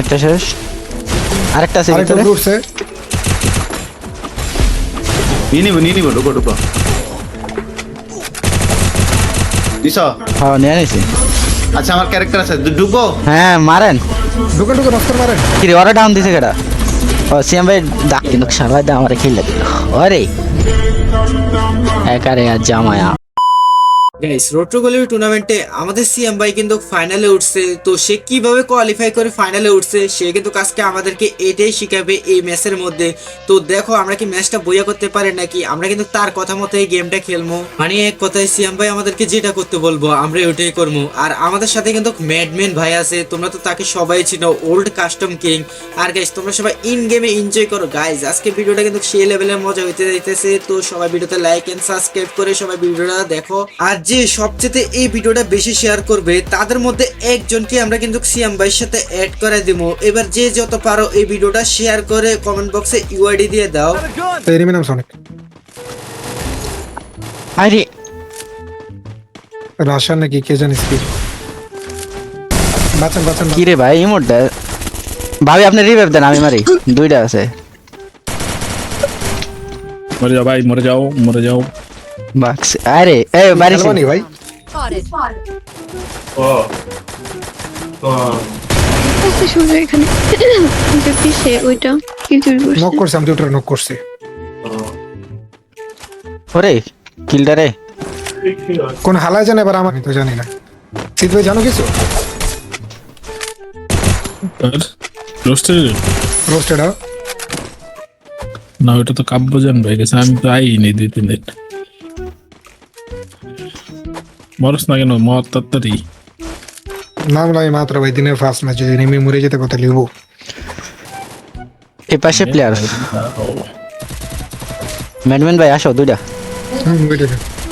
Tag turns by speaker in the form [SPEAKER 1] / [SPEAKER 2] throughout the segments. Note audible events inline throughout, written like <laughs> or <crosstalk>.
[SPEAKER 1] একটা শেষ। আরেকটা আছে ভিতরে।
[SPEAKER 2] উঠছে।
[SPEAKER 3] নিয়ে নিবো নিয়ে নিবো ঢুকো ঢুকো।
[SPEAKER 1] হ্যাঁ নিয়ে নিছি।
[SPEAKER 3] আচ্ছা আমার ক্যারেক্টার আছে। ঢুকো।
[SPEAKER 1] হ্যাঁ মারেন।
[SPEAKER 2] ঢুকে ঢুকে নস্কর মারেন।
[SPEAKER 1] কি রে ওরা ডাউন দিছে কেডা? ও সিএম ভাই ডাক কিন্তু সবাই দা আমারে খেলে দিল। ওরে। একারে আর জামায়া।
[SPEAKER 4] গাইস রোট্রো গলির টুর্নামেন্টে আমাদের সিএম ভাই কিন্তু ফাইনালে উঠছে, তো সে কীভাবে কোয়ালিফাই করে ফাইনালে উঠছে, সে কিন্তু আজকে আমাদেরকে এটাই শিখাবে এই ম্যাচের মধ্যে। তো দেখো, আমরা কি ম্যাচটা বইয়া করতে পারি নাকি? আমরা কিন্তু তার কথা মতো এই গেমটা খেলব মানে এক কথায় সিএম ভাই আমাদেরকে যেটা করতে বলব, আমরা ওইটাই করব আর আমাদের সাথে কিন্তু ম্যাডম্যান ভাই আছে, তোমরা তো তাকে সবাই চিনো ওল্ড কাস্টম কিং আর গাইস তোমরা সবাই ইন গেমে এনজয় করো। গাইস আজকে ভিডিওটা কিন্তু সেই লেভেলের মজা হইতে যাইতেছে, তো সবাই ভিডিওতে লাইক এন্ড সাবস্ক্রাইব করে সবাই ভিডিওটা দেখো। আর যে সবচেয়ে এই ভিডিওটা বেশি শেয়ার করবে তাদের মধ্যে একজনকে আমরা কিন্তু সিএম ভাইয়ের সাথে অ্যাড করে দিব। এবার যে যত পারো এই ভিডিওটা শেয়ার করে কমেন্ট বক্সে ইউআইডি দিয়ে দাও।
[SPEAKER 2] এরিমি নাম সনিক
[SPEAKER 1] আরে।
[SPEAKER 2] রাশিয়ান নাকি কে জানিস কি। বাঁচান বাঁচান
[SPEAKER 1] কি রে ভাই ইমোটটা ভাবি আপনি রিভাইভ দেন আমি মারি। দুইটা আছে।
[SPEAKER 5] মরে যাও ভাই মরে যাও মরে যাও।
[SPEAKER 1] বাক্স আরে এ
[SPEAKER 2] খেলবানি ভাই?
[SPEAKER 6] আচ্ছা শুনছো এখানে। যে পিছে ওইটা কি চুরি করছে
[SPEAKER 2] নক করছে আমি দুটো নক করছি।
[SPEAKER 1] ওরে কিলটা রে।
[SPEAKER 2] কোন হালায় জানে এবার আমার? আমি তো জানি না। শীত ভাই জানো কিছু?
[SPEAKER 5] রোস্টেড
[SPEAKER 2] রোস্টেড
[SPEAKER 5] না ওটা তো কাব্যজান ভাই গেছে। আমি তো আইনি দুই তিন দিন। মরস না কেন মর তাড়াতাড়ি
[SPEAKER 2] নাম লাই মাত্র ভাই দিনের ফার্স্ট ম্যাচ যদি নেমে মরে যেতে কথা লিখব
[SPEAKER 1] এ পাশে প্লেয়ার ম্যাডম্যান ভাই আসো দুইটা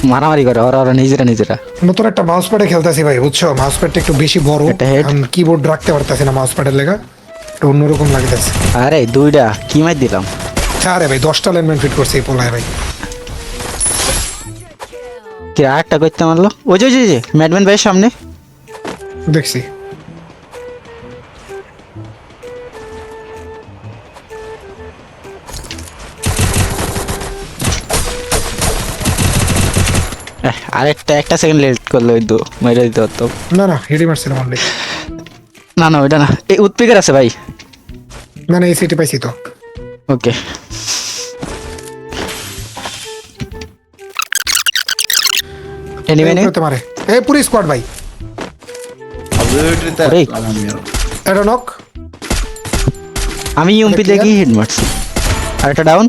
[SPEAKER 1] মারামারি করে ওরা ওরা নিজেরা নিজেরা
[SPEAKER 2] নতুন একটা মাউস প্যাডে খেলতেছি ভাই বুঝছ মাউস প্যাডটা একটু বেশি বড়। কিবোর্ড রাখতে পারতেছি না মাউস প্যাডের লেগা একটু অন্যরকম লাগতেছে
[SPEAKER 1] আরে দুইটা কি মাই দিলাম
[SPEAKER 2] আরে ভাই দশটা লাইনম্যান ফিট করছে এই পোলায় ভাই
[SPEAKER 1] কি আরেকটা করতে মারলো? ওই যে ওই যে, ম্যাডম্যান ভাইয়ের সামনে।
[SPEAKER 2] দেখছি।
[SPEAKER 1] আরেকটা একটা সেকেন্ড লেট করল ওই দু মেরে দিতে পারতো।
[SPEAKER 2] না না হেডি মারছিলাম অনলি
[SPEAKER 1] না না ওইটা না। এই উৎপিকার আছে ভাই।
[SPEAKER 2] না না এই সিটি পাইছি তো।
[SPEAKER 1] ওকে
[SPEAKER 2] এটা নক
[SPEAKER 1] আমি ইউমপি দেখি? হিট মারছি। আর একটা ডাউন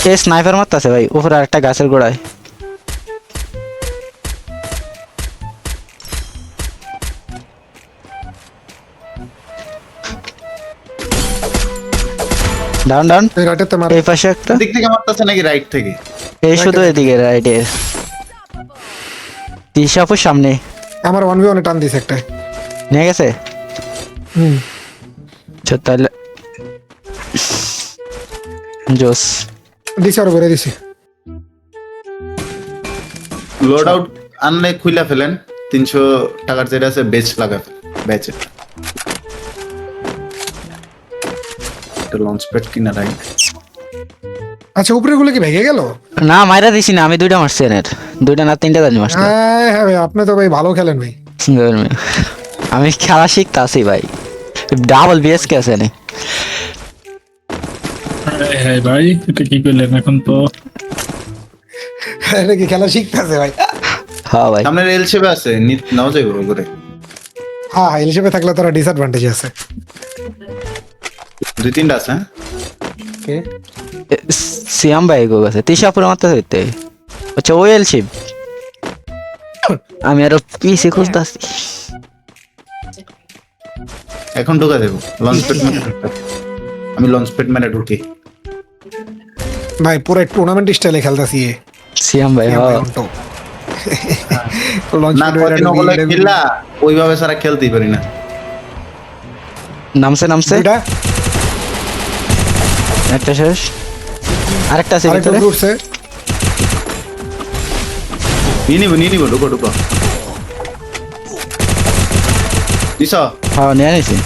[SPEAKER 1] সে স্নাইপার মারতেছে ভাই উপরে আরেকটা গাছের গোড়ায়। ডাউন ডাউন
[SPEAKER 2] এই রাটেতে মারে।
[SPEAKER 1] এই পাশে একটা।
[SPEAKER 3] দিক থেকে মারতেছে নাকি রাইট থেকে?
[SPEAKER 1] এই শুধু এদিকে রাইটে তিশাপুর সামনে।
[SPEAKER 2] আমার ওয়ান ভি ওয়ানে টান দিছে একটা
[SPEAKER 1] নিয়ে গেছে?
[SPEAKER 2] হুম।
[SPEAKER 1] আচ্ছা তাহলে জোস।
[SPEAKER 2] দিছে আরও বেড়ে দিছে
[SPEAKER 3] লোড আউট আনলে খুইলা ফেলেন। তিনশো টাকার যেটা আছে বেচ লাগা বেচে। লঞ্চ প্যাড কিনা রাইট
[SPEAKER 2] আচ্ছা উপরে গুলো কি ভেঙে গেল?
[SPEAKER 1] না মাইরা দিছি না আমি দুইটা মারছি এনের। দুইটা না তিনটা জানি মারছি।
[SPEAKER 2] হ্যাঁ হ্যাঁ ভাই আপনি তো ভাই ভালো খেলেন ভাই।
[SPEAKER 1] আমি খেলা শিখতে আসি ভাই। ডাবল বিএস কে আছে নে
[SPEAKER 5] হ্যাঁ ভাই এটা কি করলেন এখন তো?
[SPEAKER 2] এটা কি খেলা শিখতেছে ভাই?
[SPEAKER 1] হ্যাঁ ভাই।
[SPEAKER 3] সামনে রেল সেবে আছে নাও যাইব করে
[SPEAKER 2] হ্যাঁ হ্যাঁ হিসেবে থাকলে তোরা ডিসঅ্যাডভান্টেজ আছে।
[SPEAKER 3] দুই তিনটা আছে হ্যাঁ?
[SPEAKER 2] কে?
[SPEAKER 1] সিয়াম ভাই গো গেছে? তিশাপুর মারতে হইতে। আচ্ছা ওই এলশিপ আমি আরও পিসি খুঁজতেছি।
[SPEAKER 3] এখন ঢুকা দেবো। লঞ্চ প্যাড মানে আমি লঞ্চ প্যাড মানে ঢুকি।
[SPEAKER 2] ভাই পুরো টুর্নামেন্ট স্টাইলে খেলতেছি এ।
[SPEAKER 1] সিয়াম ভাই হ্যাঁ <laughs>
[SPEAKER 2] লঞ্চ
[SPEAKER 3] ওইভাবে সারা খেলতেই পারি না।
[SPEAKER 1] নামছে নামছে।
[SPEAKER 2] দুইটা?
[SPEAKER 1] একটা শেষ। আরেকটা আছে ভিতরে।
[SPEAKER 2] উঠছে।
[SPEAKER 3] নিয়ে নিবো নিয়ে নিবো ঢুকো ঢুকো। দিছ
[SPEAKER 1] হ্যাঁ নিয়ে নিছি।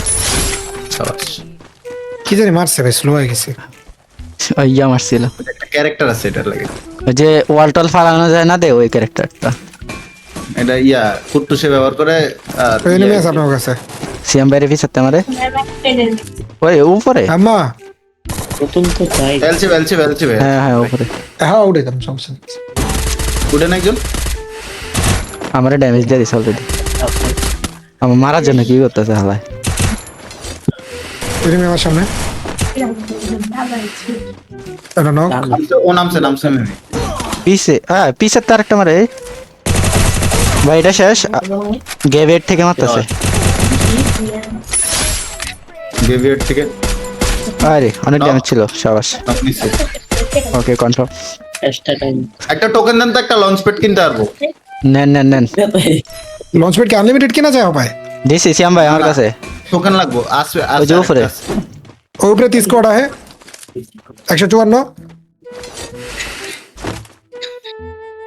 [SPEAKER 3] সাবাস।
[SPEAKER 2] কি জানি মারছে ভাই স্লো হয়ে গেছে।
[SPEAKER 1] ইয়া মারছিল।
[SPEAKER 3] একটা ক্যারেক্টার আছে এটার লাগে।
[SPEAKER 1] ওই যে ওয়াল টল ফালানো যায় না দে ওই ক্যারেক্টারটা
[SPEAKER 3] এটা ইয়া কুট্টুসে ব্যবহার করে
[SPEAKER 2] এনিমি আছে আপনার কাছে।
[SPEAKER 1] সিএম বাইরে পিছাতে আমারে। ওই উপরে।
[SPEAKER 2] আম্মা!
[SPEAKER 3] বেলছে বেলছে বেলছে ভাই।
[SPEAKER 1] হ্যাঁ হ্যাঁ উপরে
[SPEAKER 2] হ্যাঁ উঠে যাম সমস্যা নেই।
[SPEAKER 3] উঠেন একজন।
[SPEAKER 1] আমারে ড্যামেজ দিয়ে দিছে অলরেডি আমার মারার জন্য কি করতেছে হালায়?
[SPEAKER 2] এনিমি আমার সামনে। এটা নক
[SPEAKER 3] ও নামছে নামছে আমি
[SPEAKER 1] পিছে হ্যাঁ পিছে তার একটা মারে। ভাই এটা শেষ। গেভেট থেকে মারতেছে।
[SPEAKER 3] গেভিয়ার থেকে।
[SPEAKER 1] আরে অনেক ড্যামেজ ছিল সাবাস। ওকে কনফার্ম
[SPEAKER 3] একটা টোকেন দেন তো একটা লঞ্চ প্যাড কিনতে পারব।
[SPEAKER 1] নেন নেন নেন।
[SPEAKER 2] লঞ্চ প্যাড কি আনলিমিটেড কিনা যায় ভাই
[SPEAKER 1] দিছি সিয়াম ভাই আমার কাছে।
[SPEAKER 3] টোকেন লাগবো আসবে
[SPEAKER 1] ওই যে উপরে।
[SPEAKER 2] ও উপরে তিরিশ কোড আছে। একশো চুয়ান্ন।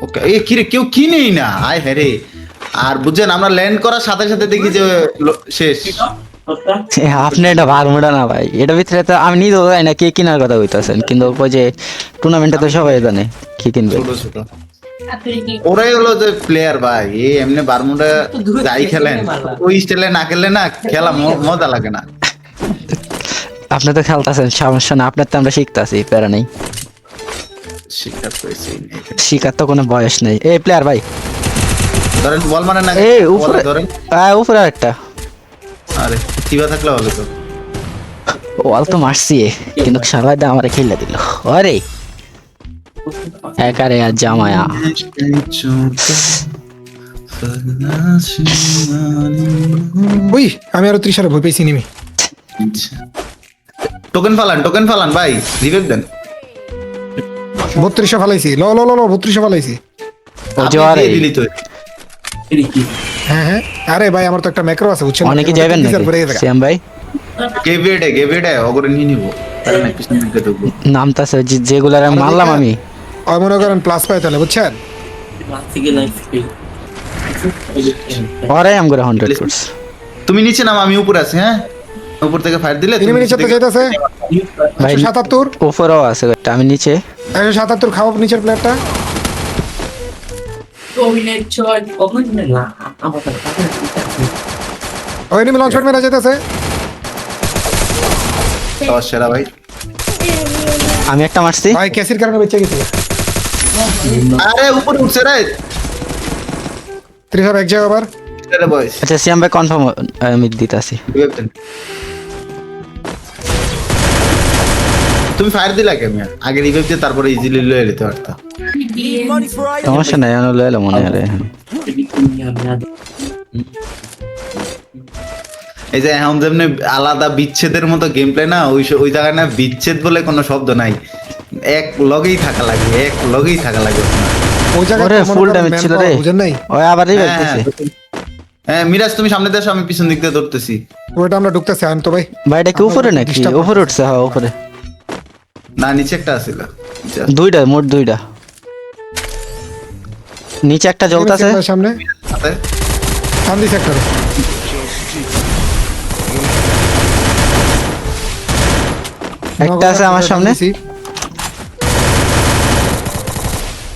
[SPEAKER 3] ওকে এ কি রে কেউ কিনেই না আয় হ্যাঁ রে। আর বুঝছেন আমরা ল্যান্ড করার সাথে সাথে দেখি যে শেষ।
[SPEAKER 1] আপনি এটা ভাগ মোড়া না ভাই। এটা ভিতরে তো আমি নিজেও জানি না কে কেনার কথা কইতাছেন কিন্তু ওই যে টুর্নামেন্টে তো সবাই জানে কি কিনবে।
[SPEAKER 3] ছোট ছোট। ওরাই হলো যে প্লেয়ার ভাই এই এমনি বারমুডা যাই খেলেন। ওই স্টাইলে না খেললে না খেলা মজা লাগে না।
[SPEAKER 1] আপনি তো খেলতেছেন সমস্যা না আপনার তো আমরা শিখতাছি প্যারা নেই। শিখার তো কোনো বয়স নেই। এই প্লেয়ার ভাই।
[SPEAKER 3] ধরেন বল মানে না
[SPEAKER 1] এই উপরে
[SPEAKER 3] ধরেন।
[SPEAKER 1] উপরে একটা
[SPEAKER 3] আরে চিবা থাকলে ভালো তো।
[SPEAKER 1] ওয়াল তো মারছি কিন্তু সবাই দা আমারে খেলে দিল। আরে একারে আর জামায়া।
[SPEAKER 2] ওই আমি আরও ত্রিশ হাজার ভয় পেয়েছি নিমি।
[SPEAKER 3] টোকেন ফালান টোকেন ফালান ভাই রিভেভ দেন।
[SPEAKER 2] বত্রিশশো ফালাইছি ল ল ল বত্রিশশো ফালাইছি।
[SPEAKER 1] আরে
[SPEAKER 3] দিলি তো
[SPEAKER 2] হ্যাঁ হ্যাঁ। আরে ভাই আমার তো একটা ম্যাক্রো আছে বুঝছেন?
[SPEAKER 1] অনেকে যাবেন নাকি? শ্যাম ভাই?
[SPEAKER 3] গেভিডে গেভিডে অগরে নিয়ে নিবো। তাহলে না পিছন দিকে ঢুকবো।
[SPEAKER 1] নামতাছে যে- যেগুলার আমি মারলাম আমি।
[SPEAKER 2] ওই মনে করেন প্লাস পাই তাহলে বুঝছেন?
[SPEAKER 1] ওরাই আম করে হান্ড্রেড কোর্স
[SPEAKER 3] তুমি নিচে নাম আমি উপরে আছি হ্যাঁ? উপর থেকে ফায়ার দিলে তুমি
[SPEAKER 2] নিচে তো যাইতেছে?
[SPEAKER 1] ভাই
[SPEAKER 2] একশো সাতাত্তর?
[SPEAKER 1] উপরেও আছে একটা আমি নিচে।
[SPEAKER 2] একশো সাতাত্তর খাওয়া নিচের প্লেয়ারটা ওই এনিমি লঞ্চ প্যাড মেরা যাইতেছে।
[SPEAKER 3] আবার সেরা ভাই।
[SPEAKER 1] আমি একটা মারছি।
[SPEAKER 2] ভাই ক্যাসির কারণে বেঁচে গেছে।
[SPEAKER 3] আরে উপরে উঠছে রে।
[SPEAKER 2] ত্রিশ হাজার এক জায়গা আবার।
[SPEAKER 1] আচ্ছা শ্যাম ভাই কনফার্ম আমি দিতাছি।
[SPEAKER 3] রিভেভ তুমি ফায়ার দিলা কেমন আগে রিভেভ দিয়ে তারপরে ইজিলি লয়ে নিতে পারতা।
[SPEAKER 1] সমস্যা নাই আমি লয়ে এলাম মনে হয়
[SPEAKER 3] এই যে এখন যেমনি আলাদা বিচ্ছেদের মতো গেম প্লে না ওই ওই জায়গায় না বিচ্ছেদ বলে কোনো শব্দ নাই। এক লগেই থাকা লাগে এক লগেই থাকা লাগে।
[SPEAKER 2] ওই জায়গায়
[SPEAKER 1] ওরে ফুল ড্যামেজ ছিল রে।
[SPEAKER 2] বুঝেন নাই?
[SPEAKER 1] ওই আবার রিভাইভ
[SPEAKER 3] হ্যাঁ,
[SPEAKER 1] দিছে।
[SPEAKER 3] হ্যাঁ মিরাজ তুমি সামনে দেশো আমি পিছন দিক দিয়ে ধরতেছি।
[SPEAKER 2] ওইটা আমরা ঢুকতেছি আন তো ভাই।
[SPEAKER 1] ভাই এটা কি উপরে নাকি? উপরে উঠছে হ্যাঁ উপরে।
[SPEAKER 3] না নিচে একটা আছিল
[SPEAKER 1] দুইটা মোট দুইটা। নিচে একটা জ্বলতাছে
[SPEAKER 2] সামনে।
[SPEAKER 3] আছে?
[SPEAKER 2] সেক্টরে
[SPEAKER 1] একটা আছে আমার সামনে।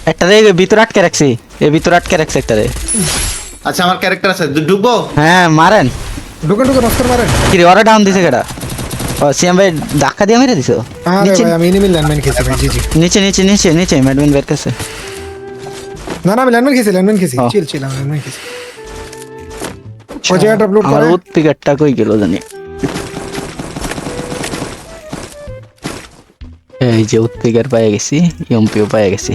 [SPEAKER 1] একটা রে ভিতরে আটকে রাখছি। এই ভিতরে আটকে রাখছি একটা রে।
[SPEAKER 3] আচ্ছা আমার ক্যারেক্টার আছে। ডু- ঢুকবো?
[SPEAKER 1] হ্যাঁ মারেন।
[SPEAKER 2] ঢুকে ঢুকে নষ্ট মারেন।
[SPEAKER 1] কি রে ওরা ডাউন দিছে কেডা? ও সিএম ভাই ধাক্কা দিয়ে মেরে দিছো?
[SPEAKER 2] আরে
[SPEAKER 1] নিচে
[SPEAKER 2] ভাই আমি এনিমি ল্যান্ডম্যান খেয়েছি ভাই জি জি।
[SPEAKER 1] নিচে নিচে নিচে নিচে ম্যাডমিন বের কাছে
[SPEAKER 2] না না আমি ল্যান্ডম্যান খেয়েছি ল্যান্ডম্যান খেয়েছি।
[SPEAKER 1] ও।
[SPEAKER 2] চিল চিল আমি ল্যান্ডম্যান খেয়েছি। ওই জায়গাটা আপলোড
[SPEAKER 1] আমার
[SPEAKER 2] করে
[SPEAKER 1] উৎপিকারটা কই গেল জানি। এই যে উৎপিকার পেয়ে গেছি এমপিও পেয়ে গেছি।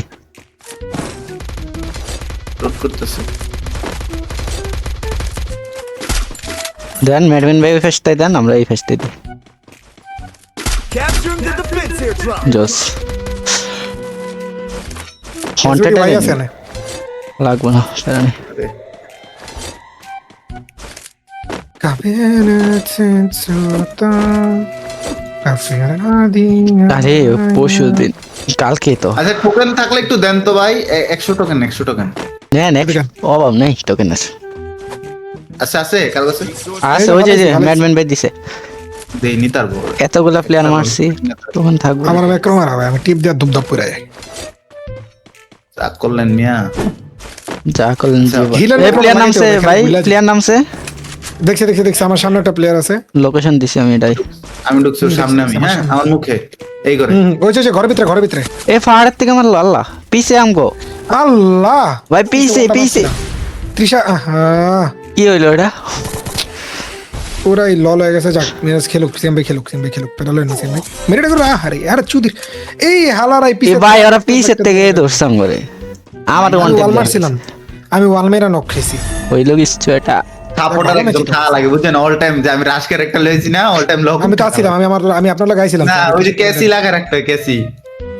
[SPEAKER 3] লোড করতেছে।
[SPEAKER 1] দেন ম্যাডমিন ভাই ফেস্টাই দেন আমরা এই ফেস্টাই দিই। জোস হন্টেড
[SPEAKER 2] ভাই আছে না?
[SPEAKER 1] লাগবে না নেই। আরে পরশু দিন কালকে তো।
[SPEAKER 3] আচ্ছা টোকেন থাকলে একটু দেন তো ভাই। একশো টোকেন একশো টোকেন
[SPEAKER 1] নেন এক অভাব নেই টোকেন আছে
[SPEAKER 3] আচ্ছা আছে কার কাছে
[SPEAKER 1] আছে ওই যে যে ম্যাডম্যান ভাই দিছে।
[SPEAKER 3] দেই নি তারপর।
[SPEAKER 1] এতগুলা প্লেয়ার মারছি তখন থাকব।
[SPEAKER 2] আমার ম্যাক্রো মারা ভাই আমি টিপ দিয়ে দাপ করে যাই।
[SPEAKER 3] তা করলেন মিয়া।
[SPEAKER 1] যা করলেন
[SPEAKER 3] আচ্ছা,
[SPEAKER 1] এই প্লেয়ার নামছে ভাই প্লেয়ার নামছে?
[SPEAKER 2] দেখছি দেখছি দেখছি আমার সামনে একটা প্লেয়ার আছে।
[SPEAKER 1] লোকেশন দিছি আমি এটাই।
[SPEAKER 3] আমি ঢুকছি সামনে আমি হ্যাঁ আমার মুখে এই করে
[SPEAKER 2] ওই যে যে ঘরের ভিতরে ঘরের ভিতরে।
[SPEAKER 1] এ পাহাড়ের থেকে মারলো আল্লাহ পিছে আমগো।
[SPEAKER 2] আল্লাহ!
[SPEAKER 1] ভাই পিছে পিছে
[SPEAKER 2] তৃষা
[SPEAKER 1] কি হইল এটা?
[SPEAKER 2] পুরাই লল হয়ে গেছে যাক মিরাজ খেলুক সিএমবি খেলুক সিএমবি খেলুক পেরালো না সিএমবি মেরে করে আরে আরে চুদি এই হালারাই
[SPEAKER 1] এ
[SPEAKER 2] পিছে
[SPEAKER 1] ভাই ওরা পিছের থেকে ধরছাম করে। আমার ওয়ান
[SPEAKER 2] ওয়াল মারছিলাম আমি ওয়াল মেরা নক খেয়েছি
[SPEAKER 1] হইল কিছু এটা
[SPEAKER 3] সাপোর্টার একদম
[SPEAKER 2] ম্যাচ
[SPEAKER 3] লাগে বুঝছেন? অল টাইম যে আমি রাশ ক্যারেক্টার লয়েছি না অল টাইম লক
[SPEAKER 2] আমি তো আসছিলাম আমি আমার আমি আপনার লাগাইছিলাম
[SPEAKER 3] না ওই যে ক্যাসি লাগা রাখতে ক্যাসি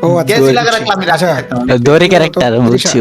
[SPEAKER 2] ও
[SPEAKER 3] ক্যাসি লাগা রাখলে আমি রাশে
[SPEAKER 2] আচ্ছা।
[SPEAKER 1] দড়ি ক্যারেক্টার বুঝছি?